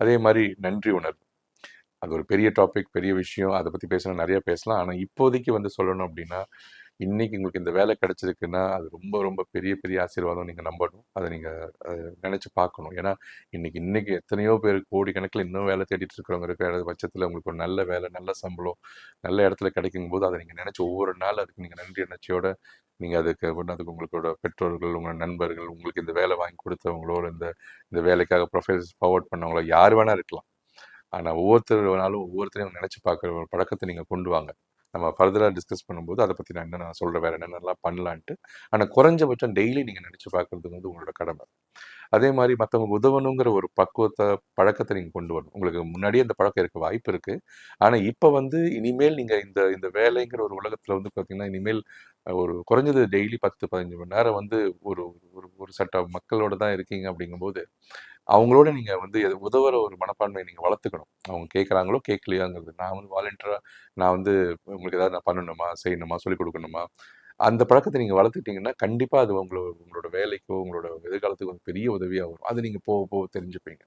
அதே மாதிரி நன்றி உணர்வு. அது ஒரு பெரிய டாபிக் பெரிய விஷயம். அதை பற்றி பேசணும் நிறையா பேசலாம். ஆனால் இப்போதைக்கு வந்து சொல்லணும் அப்படின்னா இன்றைக்கி உங்களுக்கு இந்த வேலை கிடச்சிருக்குன்னா அது ரொம்ப ரொம்ப பெரிய பெரிய ஆசீர்வாதம் நீங்கள் நம்பணும். அதை நீங்கள் நினச்சி பார்க்கணும் ஏன்னா இன்னைக்கு இன்றைக்கி எத்தனையோ பேர் கோடி கணக்கில் இன்னும் வேலை தேடிட்டு இருக்கிறவங்க இருக்கிற பட்சத்தில் உங்களுக்கு ஒரு நல்ல வேலை நல்ல சம்பளம் நல்ல இடத்துல கிடைக்கும் போது அதை நீங்கள் நினச்சி ஒவ்வொரு நாள் அதுக்கு நீங்கள் நன்றி உணர்ச்சியோட நீங்கள் அதுக்கு ஒன்று அதுக்கு உங்களோட பெற்றோர்கள் உங்கள் நண்பர்கள் உங்களுக்கு இந்த வேலை வாங்கி கொடுத்தவங்களோ இந்த இந்த வேலைக்காக ப்ரொஃபைல்ஸ் ஃபார்வர்ட் பண்ணவங்களோ யார் வேணால் இருக்கலாம். ஆனால் ஒவ்வொருத்தருனாலும் ஒவ்வொருத்தரையும் நினச்சி பார்க்குற ஒரு பழக்கத்தை நீங்கள் கொண்டு வாங்க. நம்ம ஃபர்தராக டிஸ்கஸ் பண்ணும்போது அதை பற்றி நான் என்ன நான் சொல்கிறேன் வேறு என்னென்னலாம் பண்ணலான்ட்டு. ஆனால் குறைஞ்சபட்சம் டெய்லி நீங்கள் நினச்சி பார்க்குறது வந்து உங்களோட கடமை. அதே மாதிரி மற்றவங்க உதவணுங்கிற ஒரு பக்குவத்தை பழக்கத்தை நீங்கள் கொண்டு வரணும். உங்களுக்கு முன்னாடியே இந்த பழக்கம் இருக்க வாய்ப்பு இருக்குது ஆனால் இப்போ வந்து இனிமேல் நீங்கள் இந்த இந்த வேலைங்கிற ஒரு உலகத்தில் வந்து பார்த்தீங்கன்னா இனிமேல் ஒரு குறைஞ்சது டெய்லி பத்து பதினஞ்சு மணி நேரம் வந்து ஒரு ஒரு ஒரு சட்ட மக்களோட தான் இருக்கீங்க அப்படிங்கும்போது அவங்களோட நீங்கள் வந்து எது- உதவுற ஒரு மனப்பான்மையை நீங்கள் வளர்த்துக்கணும். அவங்க கேட்குறாங்களோ கேட்கலையாங்கிறது. நான் வந்து வாலண்டியராக நான் வந்து உங்களுக்கு ஏதாவது நான் பண்ணணுமா செய்யணுமா சொல்லிக் கொடுக்கணுமா? அந்த பழக்கத்தை நீங்கள் வளர்த்துக்கிட்டீங்கன்னா கண்டிப்பாக அது உங்களோட உங்களோட வேலைக்கோ உங்களோட எதிர்காலத்துக்கு பெரிய உதவியாக வரும். அது நீங்கள் போக போக தெரிஞ்சுப்பீங்க.